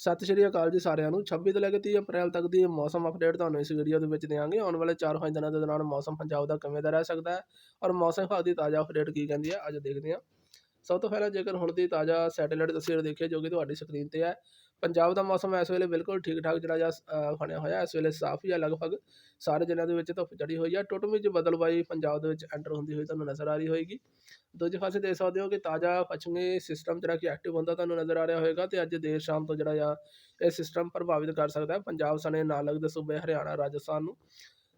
ਸਤਿ ਸ਼੍ਰੀ ਅਕਾਲ ਜੀ ਸਾਰਿਆਂ ਨੂੰ। 26 ਤੋਂ ਲੈ ਕੇ 30 ਅਪ੍ਰੈਲ ਤੱਕ ਦੀ ਮੌਸਮ ਅਪਡੇਟ ਤੁਹਾਨੂੰ ਇਸ ਵੀਡੀਓ ਦੇ ਵਿੱਚ ਦੇਵਾਂਗੇ ਆਉਣ ਵਾਲੇ 4-5 ਦਿਨਾਂ ਦੇ ਦੌਰਾਨ ਮੌਸਮ ਪੰਜਾਬ ਦਾ ਕਿਵੇਂ ਦਾ ਰਹਿ ਸਕਦਾ ਹੈ ਔਰ ਮੌਸਮ ਵਿਭਾਗ ਦੀ ਤਾਜ਼ਾ ਅਪਡੇਟ ਕੀ ਕਹਿੰਦੀ ਹੈ, ਅੱਜ ਦੇਖਦੇ ਹਾਂ। ਸਭ ਤੋਂ ਪਹਿਲਾਂ ਜੇਕਰ ਹੁਣ ਦੀ ਤਾਜ਼ਾ ਸੈਟੇਲਾਈਟ ਤਸਵੀਰ ਦੇਖੀਏ, ਜੋ ਕਿ ਤੁਹਾਡੀ ਸਕਰੀਨ ਤੇ ਹੈ ਪੰਜਾਬ ਦਾ ਮੌਸਮ ਇਸ ਵੇਲੇ ਬਿਲਕੁਲ ਠੀਕ ਠਾਕ ਜਿਹੜਾ ਜਿਹਾ ਬਣਿਆ ਹੋਇਆ, ਇਸ ਵੇਲੇ ਸਾਫ਼ ਹੀ ਆ ਲਗਭਗ। ਸਾਰੇ ਜ਼ਿਲ੍ਹਿਆਂ ਦੇ ਵਿੱਚ ਧੁੱਪ ਚੜੀ ਹੋਈ ਆ। ਟੁੱਟਵੀਂ ਚ ਬਦਲਵਾਈ ਪੰਜਾਬ ਦੇ ਵਿੱਚ ਐਂਟਰ ਹੁੰਦੀ ਹੋਈ ਤੁਹਾਨੂੰ ਨਜ਼ਰ ਆ ਰਹੀ ਹੋਏਗੀ। ਦੂਜੇ ਪਾਸੇ ਦੇਖ ਸਕਦੇ ਹੋ ਕਿ ਤਾਜ਼ਾ ਪੱਛਮੀ ਸਿਸਟਮ ਜਿਹੜਾ ਕਿ ਐਕਟਿਵ ਹੁੰਦਾ ਤੁਹਾਨੂੰ ਨਜ਼ਰ ਆ ਰਿਹਾ ਹੋਏਗਾ ਤੇ ਅੱਜ ਦੇਰ ਸ਼ਾਮ ਤੋਂ ਜਿਹੜਾ ਆ ਇਹ ਸਿਸਟਮ ਪ੍ਰਭਾਵਿਤ ਕਰ ਸਕਦਾ ਹੈ। ਪੰਜਾਬ ਸਣੇ ਨਾਲ ਲੱਗਦੇ ਸੂਬੇ ਹਰਿਆਣਾ, ਰਾਜਸਥਾਨ ਨੂੰ।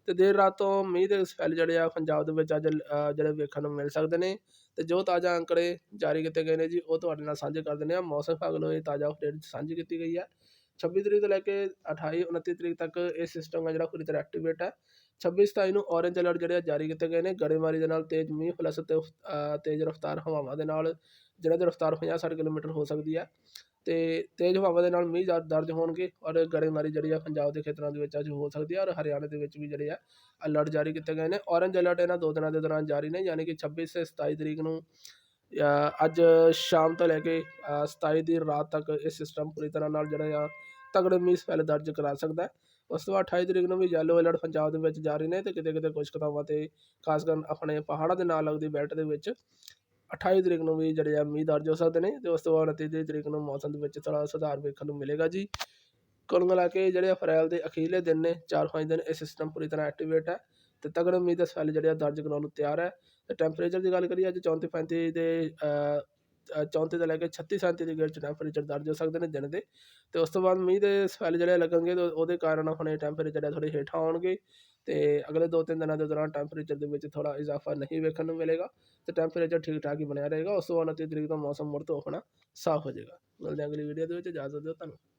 ਅਤੇ ਦੇਰ ਰਾਤ ਤੋਂ ਮੀਂਹ ਦੇ ਸਪੈਲ ਜਿਹੜੇ ਆ ਪੰਜਾਬ ਦੇ ਵਿੱਚ ਅੱਜ ਜਿਹੜੇ ਵੇਖਣ ਨੂੰ ਮਿਲ ਸਕਦੇ ਨੇ। ਅਤੇ ਜੋ ਤਾਜ਼ਾ ਅੰਕੜੇ ਜਾਰੀ ਕੀਤੇ ਗਏ ਨੇ ਜੀ, ਉਹ ਤੁਹਾਡੇ ਨਾਲ ਸਾਂਝੇ ਕਰ ਦਿੰਦੇ ਹਾਂ। ਮੌਸਮ ਵਿਭਾਗ ਵੱਲੋਂ ਇਹ ਤਾਜ਼ਾ ਅਪਡੇਟ ਸਾਂਝੀ ਕੀਤੀ ਗਈ ਹੈ। 26 ਤਰੀਕ ਤੋਂ ਲੈ ਕੇ 28 29 ਤਰੀਕ ਤੱਕ ਇਹ ਸਿਸਟਮ ਹੈ ਜਿਹੜਾ ਪੂਰੀ ਤਰ੍ਹਾਂ ਐਕਟੀਵੇਟ ਹੈ। 26 27 ਨੂੰ ਔਰੇਂਜ ਅਲਰਟ ਜਿਹੜੇ ਆ ਜਾਰੀ ਕੀਤੇ ਗਏ ਨੇ। ਗੜੇਮਾਰੀ ਦੇ ਨਾਲ ਤੇਜ਼ ਮੀਂਹ ਪਲੱਸ ਤੇ ਤੇਜ਼ ਰਫ਼ਤਾਰ ਹਵਾਵਾਂ ਦੇ ਨਾਲ ਜਿਹਨਾਂ ਦੀ ਰਫ਼ਤਾਰ 50-60 ਕਿਲੋਮੀਟਰ ਹੋ ਸਕਦੀ ਹੈ। ਅਤੇ ਤੇਜ਼ ਹਵਾ ਦੇ ਨਾਲ ਮੀਂਹ ਦਰ- ਦਰਜ ਹੋਣਗੇ ਔਰ ਗੜੇਮਾਰੀ ਜਿਹੜੀ ਆ ਪੰਜਾਬ ਦੇ ਖੇਤਰਾਂ ਦੇ ਵਿੱਚ ਅੱਜ ਹੋ ਸਕਦੀ ਹੈ ਔਰ ਹਰਿਆਣੇ ਦੇ ਵਿੱਚ ਵੀ ਜਿਹੜੇ ਆ ਅਲਰਟ ਜਾਰੀ ਕੀਤੇ ਗਏ ਨੇ। ਔਰੰਜ ਅਲਰਟ ਇਹਨਾਂ ਦੋ ਦਿਨਾਂ ਦੇ ਦੌਰਾਨ ਜਾਰੀ ਨੇ ਯਾਨੀ ਕਿ 26 ਤੇ 27 ਤਰੀਕ ਨੂੰ ਅੱਜ ਸ਼ਾਮ ਤੋਂ ਲੈ ਕੇ ਅ, 27 ਦੀ ਰਾਤ ਤੱਕ ਇਹ ਸਿਸਟਮ ਪੂਰੀ ਤਰ੍ਹਾਂ ਨਾਲ ਜਿਹੜਾ ਆ ਤਗੜੇ ਮੀਂਹ ਸਪੈਲ ਦਰਜ ਕਰਾ ਸਕਦਾ ਹੈ। ਉਸ ਤੋਂ ਬਾਅਦ 28 ਤਰੀਕ ਨੂੰ ਵੀ ਯੈਲੋ ਅਲਰਟ ਪੰਜਾਬ ਦੇ ਵਿੱਚ ਜਾਰੀ ਨੇ ਤੇ ਕਿਤੇ ਕਿਤੇ ਕੁਝ ਕਤਾਵਾਂ ਤੇ ਖਾਸ ਕਰ ਆਪਣੇ ਪਹਾੜਾਂ ਦੇ ਨਾਲ ਲੱਗਦੀ ਬੈਲਟ ਦੇ ਵਿੱਚ। 28 ਤਰੀਕ ਨੂੰ ਵੀ ਜਿਹੜੇ ਆ ਮੀਂਹ ਦਰਜ ਹੋ ਸਕਦੇ ਨੇ ਤੇ ਉਸ ਤੋਂ ਬਾਅਦ 29 ਤਰੀਕ ਨੂੰ ਮੌਸਮ ਦੇ ਵਿੱਚ ਥੋੜ੍ਹਾ ਸੁਧਾਰ ਵੇਖਣ ਨੂੰ ਮਿਲੇਗਾ ਜੀ। ਕੁੱਲ ਮਿਲਾ ਕੇ ਜਿਹੜੇ ਅਪ੍ਰੈਲ ਦੇ ਅਖੀਰਲੇ ਦਿਨ ਨੇ 4-5 ਦਿਨ ਇਹ ਸਿਸਟਮ ਪੂਰੀ ਤਰ੍ਹਾਂ ਐਕਟੀਵੇਟ ਹੈ ਤੇ ਤਗੜੇ ਮੀਂਹ ਦੇ ਸਪੈਲ ਜਿਹੜੇ ਆ ਦਰਜ ਕਰਾਉਣ ਨੂੰ ਤਿਆਰ ਹੈ। ਤੇ ਟੈਂਪਰੇਚਰ ਦੀ ਗੱਲ ਕਰੀਏ ਅੱਜ 34 35 ਦੇ ਅ, ਅ, 34 ਤੋਂ ਲੈ ਕੇ 36 37 ਦੇ ਚ ਟੈਂਪਰੇਚਰ ਦਰਜ ਹੋ ਸਕਦੇ ਨੇ ਦਿਨ ਦੇ। ਤੇ ਉਸ ਤੋਂ ਬਾਅਦ ਮੀਂਹ ਦੇ ਸਪੈਲ ਜਿਹੜੇ ਲੱਗਣਗੇ ਤੇ ਉਹਦੇ ਕਾਰਨ ਆਪਣੇ ਟੈਂਪਰੇਚਰ ਥੋੜੇ ਹੇਠਾਂ ਆਉਣਗੇ। ਅਤੇ ਅਗਲੇ 2-3 ਦਿਨਾਂ ਦੇ ਦੌਰਾਨ ਟੈਂਪਰੇਚਰ ਦੇ ਵਿੱਚ ਥੋੜ੍ਹਾ ਇਜ਼ਾਫਾ ਨਹੀਂ ਵੇਖਣ ਨੂੰ ਮਿਲੇਗਾ ਅਤੇ ਟੈਂਪਰੇਚਰ ਠੀਕ ਠਾਕ ਹੀ ਬਣਿਆ ਰਹੇਗਾ, ਉਸ ਤੋਂ ਬਾਅਦ 29 ਤਰੀਕ ਤੋਂ ਮੌਸਮ ਮੁੜ ਤੋਂ ਆਪਣਾ ਸਾਫ਼ ਹੋ ਜਾਵੇਗਾ ਮਿਲਦੇ ਹਾਂ ਅਗਲੀ ਵੀਡੀਓ ਦੇ ਵਿੱਚ, ਇਜਾਜ਼ਤ ਦਿਓ ਤੁਹਾਨੂੰ